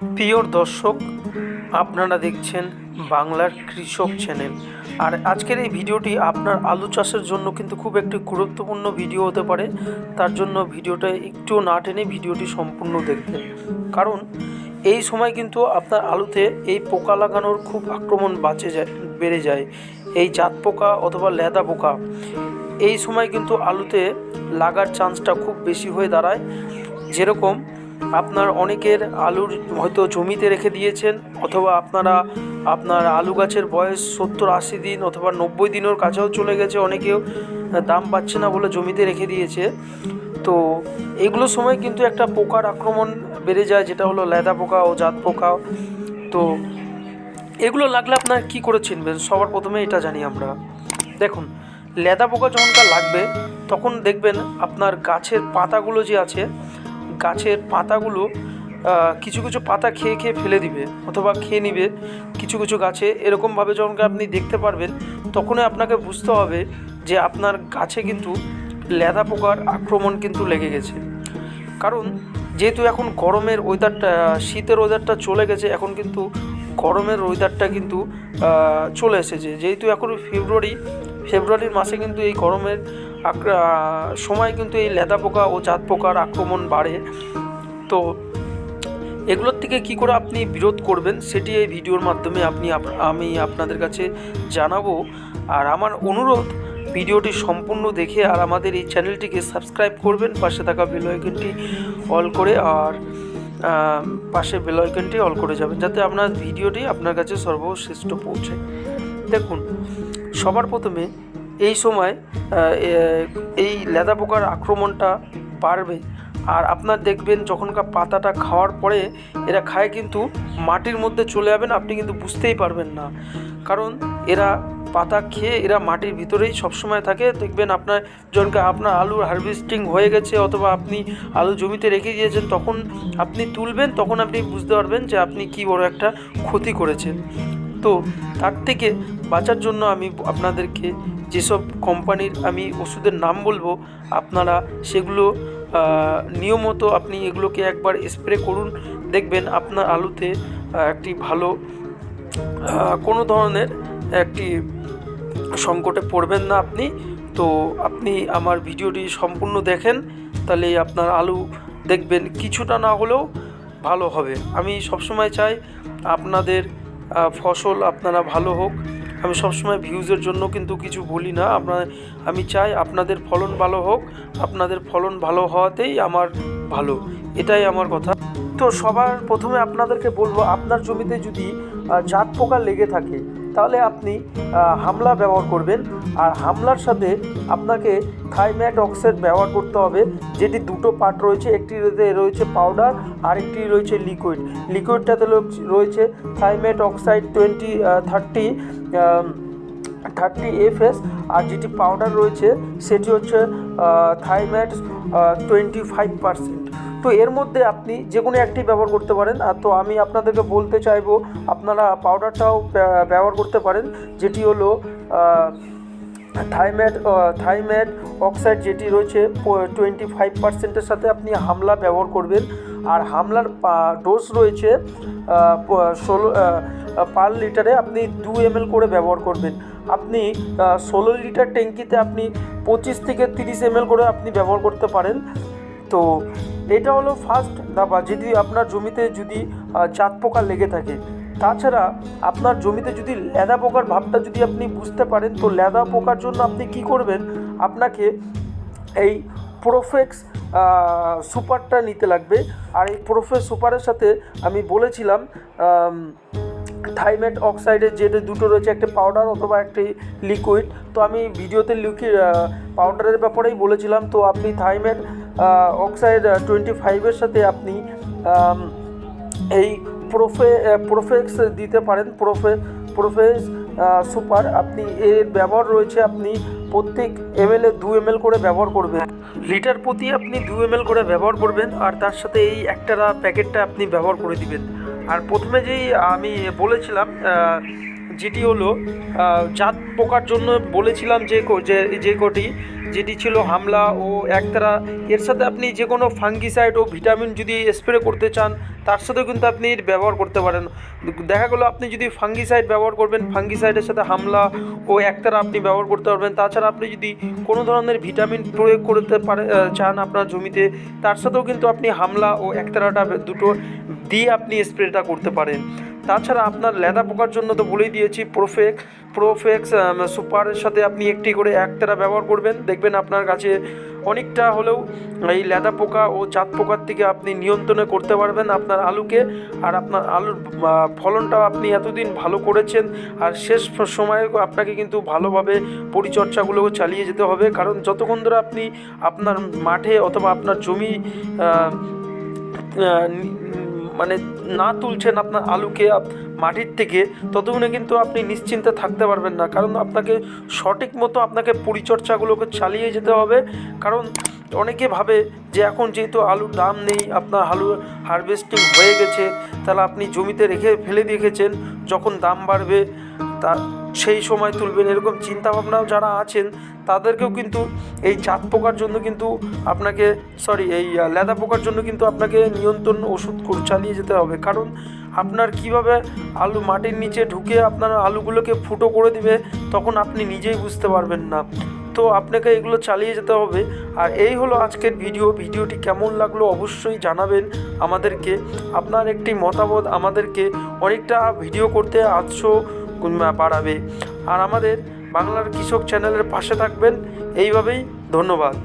প্রিয় দর্শক, আপনারা দেখছেন বাংলার কৃষক চ্যানেল। আর আজকের এই ভিডিওটি আপনার আলু চাষের জন্য কিন্তু খুব একটি গুরুত্বপূর্ণ ভিডিও হতে পারে। তার জন্য ভিডিওটা একটু না টেনে ভিডিওটি সম্পূর্ণ দেখবেন। কারণ এই সময় কিন্তু আপনার আলুতে এই পোকা লাগানোর খুব আক্রমণ বাঁচে যায়, বেড়ে যায়। এই জাত পোকা অথবা লেদা পোকা, এই সময় কিন্তু আলুতে লাগার চান্সটা খুব বেশি হয়ে দাঁড়ায়। যেরকম আপনার অনেকের আলুর হয়তো জমিতে রেখে দিয়েছেন, অথবা আপনারা, আপনার আলু গাছের বয়স সত্তর আশি দিন অথবা নব্বই দিনের কাছেও চলে গেছে, অনেকেও দাম পাচ্ছে না বলে জমিতে রেখে দিয়েছে। তো এগুলো সময় কিন্তু একটা পোকার আক্রমণ বেড়ে যায়, যেটা হলো লেদা পোকা ও জাত পোকা। তো এগুলো লাগলে আপনার কি করে চিনবেন? সবার প্রথমে এটা জানি আমরা। দেখুন, লেদা পোকা যখনকার লাগবে, তখন দেখবেন আপনার গাছের পাতাগুলো যে আছে গাছের পাতাগুলো কিছু কিছু পাতা খেয়ে খেয়ে ফেলে দিবে অথবা খেয়ে নিবে। কিছু কিছু গাছে এরকমভাবে যখন আপনি দেখতে পারবেন, তখনই আপনাকে বুঝতে হবে যে আপনার গাছে কিন্তু লেদা পোকার আক্রমণ কিন্তু লেগে গেছে। কারণ যেহেতু এখন গরমের ওয়েদারটা শীতের ওয়েদারটা চলে গেছে, এখন কিন্তু গরমের ওয়েদারটা কিন্তু চলে এসেছে। যেহেতু এখন ফেব্রুয়ারি, ফেব্রুয়ারির মাসে কিন্তু এই গরমের সময় কিন্তু এই লেদা পোকা ও চাঁদ পোকার আক্রমণ বাড়ে। তো এগুলোর থেকে কি করে আপনি বিরোধ করবেন সেটি এই ভিডিওর মাধ্যমে আপনি আপ- আমি আপনাদের কাছে জানাব। আর আমার অনুরোধ, ভিডিওটি সম্পূর্ণ দেখে আর আমাদের এই চ্যানেলটিকে সাবস্ক্রাইব করবেন, পাশে থাকা বেল অল করে আর পাশে বেল অল করে যাবেন, যাতে আপনার ভিডিওটি আপনার কাছে সর্বশ্রেষ্ঠ পৌঁছে। দেখুন, সবার প্রথমে এই সময় এই লেদা পোকার আক্রমণটা বাড়বে। আর আপনার দেখবেন যখনকার পাতাটা খাওয়ার পরে এরা খায় কিন্তু মাটির মধ্যে চলে যাবেন আপনি কিন্তু বুঝতেই পারবেন না। কারণ এরা পাতা খেয়ে এরা মাটির ভিতরেই সবসময় থাকে। দেখবেন আপনার যখনকে আপনার আলুর হারভেস্টিং হয়ে গেছে অথবা আপনি আলু জমিতে রেখে দিয়েছেন, তখন আপনি তুলবেন, তখন আপনি বুঝতে পারবেন যে আপনি কি বড় একটা ক্ষতি করেছেন। তো তার থেকে বাঁচার জন্য আমি আপনাদেরকে যেসব কোম্পানির আমি ওষুধের নাম বলব, আপনারা সেগুলো নিয়মত আপনি এগুলোকে একবার স্প্রে করুন, দেখবেন আপনার আলুতে একটি ভালো কোনো ধরনের একটি সংকটে পড়বেন না আপনি। তো আপনি আমার ভিডিওটি সম্পূর্ণ দেখেন, তাহলে আপনার আলু দেখবেন কিছুটা না হলেও ভালো হবে। আমি সবসময় চাই আপনাদের ফসল আপনারা ভালো হোক। আমি সবসময় ভিউজের জন্য কিন্তু কিছু বলি না। আপনার, আমি চাই আপনাদের ফলন ভালো হোক। আপনাদের ফলন ভালো হওয়াতেই আমার ভালো। এটাই আমার কথা। তো সবার প্রথমে আপনাদেরকে বলব, আপনার জমিতে যদি জাত পোকা লেগে থাকে তাহলে আপনি হামলা ব্যবহার করবেন। আর হামলার সাথে আপনাকে থাইম্যাট অক্সাইড ব্যবহার করতে হবে, যেটি দুটো পার্ট রয়েছে একটি রয়েছে পাউডার আর একটি রয়েছে লিকুইড। লিকুইডটাতে রয়েছে থাইম্যাট oxide twenty thirty thirty FS আর যেটি পাউডার রয়েছে, সেটি হচ্ছে থাইম্যাট টোয়েন্টি ফাইভ পার্সেন্ট। তো এর মধ্যে আপনি যে কোনো একটি ব্যবহার করতে পারেন। আর তো আমি আপনাদেরকে বলতে চাইব, আপনারা পাউডারটাও ব্যবহার করতে পারেন, যেটি হলো থাইম্যাট থাইম্যাট অক্সাইড যেটি রয়েছে টোয়েন্টি ফাইভ পার্সেন্টের সাথে আপনি হামলা ব্যবহার করবেন। আর হামলার ডোজ রয়েছে ষোলো পার লিটারে আপনি দু এম করে ব্যবহার করবেন। আপনি ষোলো লিটার ট্যাঙ্কিতে আপনি পঁচিশ থেকে তিরিশ এম করে আপনি ব্যবহার করতে পারেন। তো এটা হলো ফার্স্ট দাবা যদি আপনার জমিতে যদি চাঁদ পোকা লেগে থাকে। তাছাড়া আপনার জমিতে যদি লেদা পোকার ভাবটা যদি আপনি বুঝতে পারেন, তো লেদা পোকার জন্য আপনি কি করবেন? আপনাকে এই প্রোফেক্স সুপারটা নিতে লাগবে। আর এই প্রোফেক্স সুপারের সাথে আমি বলেছিলাম থাইমেট অক্সাইডের যেটা দুটো রয়েছে, একটা পাউডার অথবা একটি লিকুইড তো আমি ভিডিওতে লিকুইড পাউডারের ব্যাপারেই বলেছিলাম, তো আপনি থাইমেট অক্সাইড টোয়েন্টি ফাইভের সাথে আপনি এই প্রোফে প্রোফেক্স দিতে পারেন প্রোফে প্রোফেস সুপার আপনি এর ব্যবহার রয়েছে, আপনি প্রত্যেক এম এল দু এম করে ব্যবহার করবেন। লিটার প্রতি আপনি দু এম করে ব্যবহার করবেন, আর তার সাথে এই একটারা প্যাকেটটা আপনি ব্যবহার করে দিবেন। আর প্রথমে যেই আমি বলেছিলাম যেটি হলো জাত পোকার জন্য বলেছিলাম যে যে কটি, যেটি ছিল হামলা ও একতারা। এর সাথে আপনি যে কোনো ফাঙ্গিসাইড ও ভিটামিন যদি স্প্রে করতে চান তার সাথেও কিন্তু আপনি ব্যবহার করতে পারেন। দেখা গেলো আপনি যদি ফাঙ্গিসাইড ব্যবহার করবেন ফাঙ্গিসাইডের সাথে হামলা ও একতারা আপনি ব্যবহার করতে পারবেন। তাছাড়া আপনি যদি কোনো ধরনের ভিটামিন প্রয়োগ করতে পারে চান আপনার জমিতে, তার সাথেও কিন্তু আপনি হামলা ও একতারাটা দুটো দিয়ে আপনি স্প্রেটা করতে পারেন। তাছাড়া আপনার লেদা পোকার জন্য তো বলেই দিয়েছি প্রোফেক্স প্রোফেক্স সুপারের সাথে আপনি একটি করে একতারা ব্যবহার করবেন। দেখবেন আপনার কাছে অনেকটা হলেও এই লেদা পোকা ও জাত পোকার থেকে আপনি নিয়ন্ত্রণে করতে পারবেন আপনার আলুকে। আর আপনার আলুর ফলনটাও আপনি এতদিন ভালো করেছেন আর শেষ সময়ে আপনাকে কিন্তু ভালোভাবে পরিচর্যাগুলোও চালিয়ে যেতে হবে। কারণ যতক্ষণ ধরে আপনি আপনার মাঠে অথবা আপনার জমি মানে না তুলছেন আপনার আলুকে মাটির থেকে, ততক্ষণে কিন্তু আপনি নিশ্চিন্তে থাকতে পারবেন না। কারণ আপনাকে সঠিক মতো আপনাকে পরিচর্যাগুলোকে চালিয়ে যেতে হবে। কারণ অনেকে ভাবে যে এখন যেহেতু আলুর দাম নেই, আপনার আলু হারভেস্টিং হয়ে গেছে, তাহলে আপনি জমিতে রেখে ফেলে রেখেছেন, যখন দাম বাড়বে, তা সেই সময় তুলবেন। এরকম চিন্তাভাবনাও যারা আছেন তাদেরকেও কিন্তু এই চাঁদ পোকার জন্য কিন্তু আপনাকে সরি এই লেদা পোকার জন্য কিন্তু আপনাকে নিয়ন্ত্রণ ওষুধ চালিয়ে যেতে হবে। কারণ আপনার কীভাবে আলু মাটির নিচে ঢুকে আপনার আলুগুলোকে ফুটো করে দিবে, তখন আপনি নিজেই বুঝতে পারবেন না। তো আপনাকে এগুলো চালিয়ে যেতে হবে। আর এই হলো আজকের ভিডিও। ভিডিওটি কেমন লাগল অবশ্যই জানাবেন আমাদেরকে। আপনার একটি মতামত আমাদেরকে অনেকটা ভিডিও করতে আৎস বাড়াবে। আর আমাদের বাংলার কৃষক চ্যানেলের পাশে থাকবেন। এইভাবেই ধন্যবাদ।